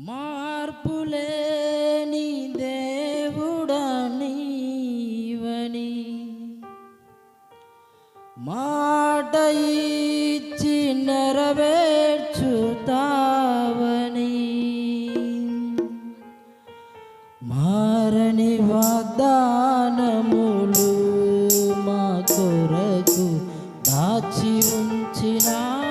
మార్పులేని దేవుడా నీవని. మాట ఇచ్చి నెరవేర్చుతావని. మారని వాగ్దానములు మా కొరకు దాచి ఉంచినా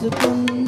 discipline.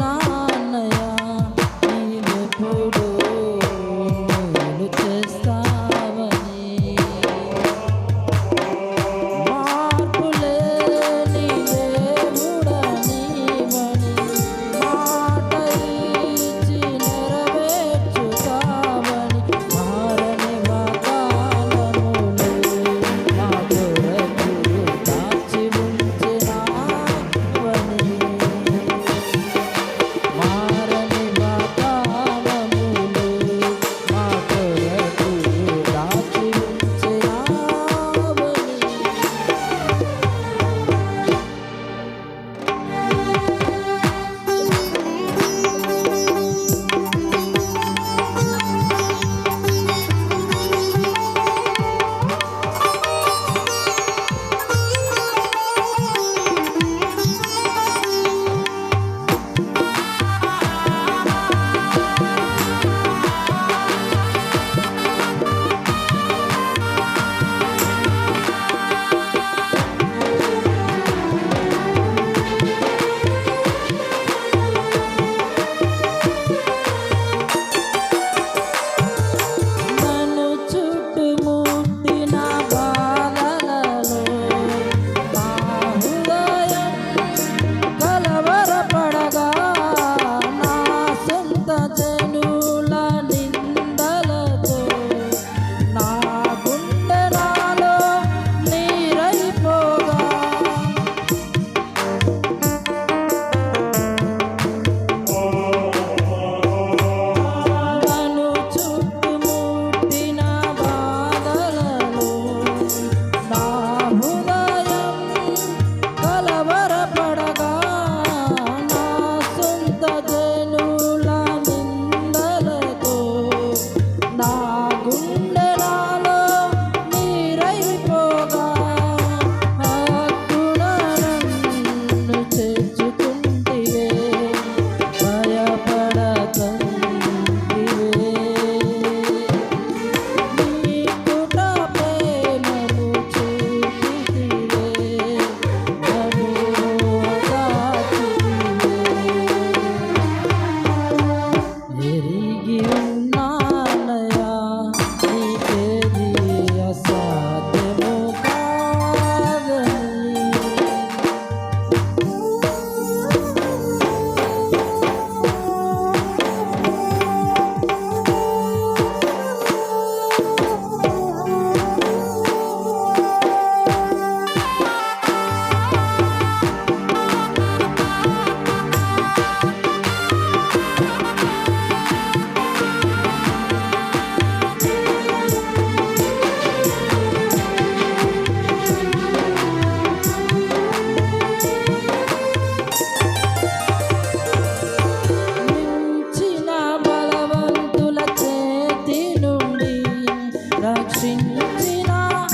Krishna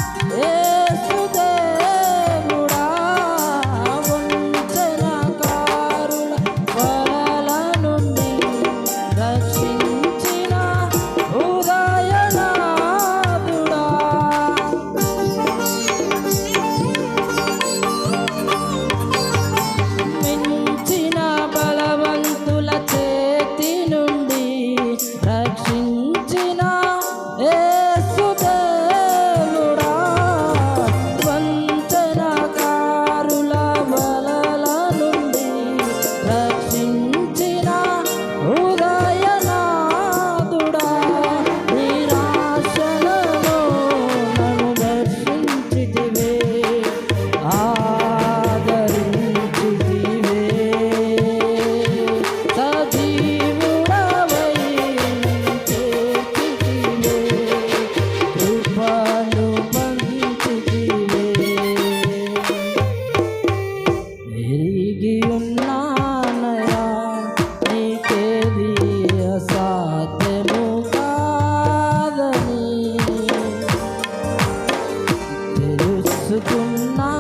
自古难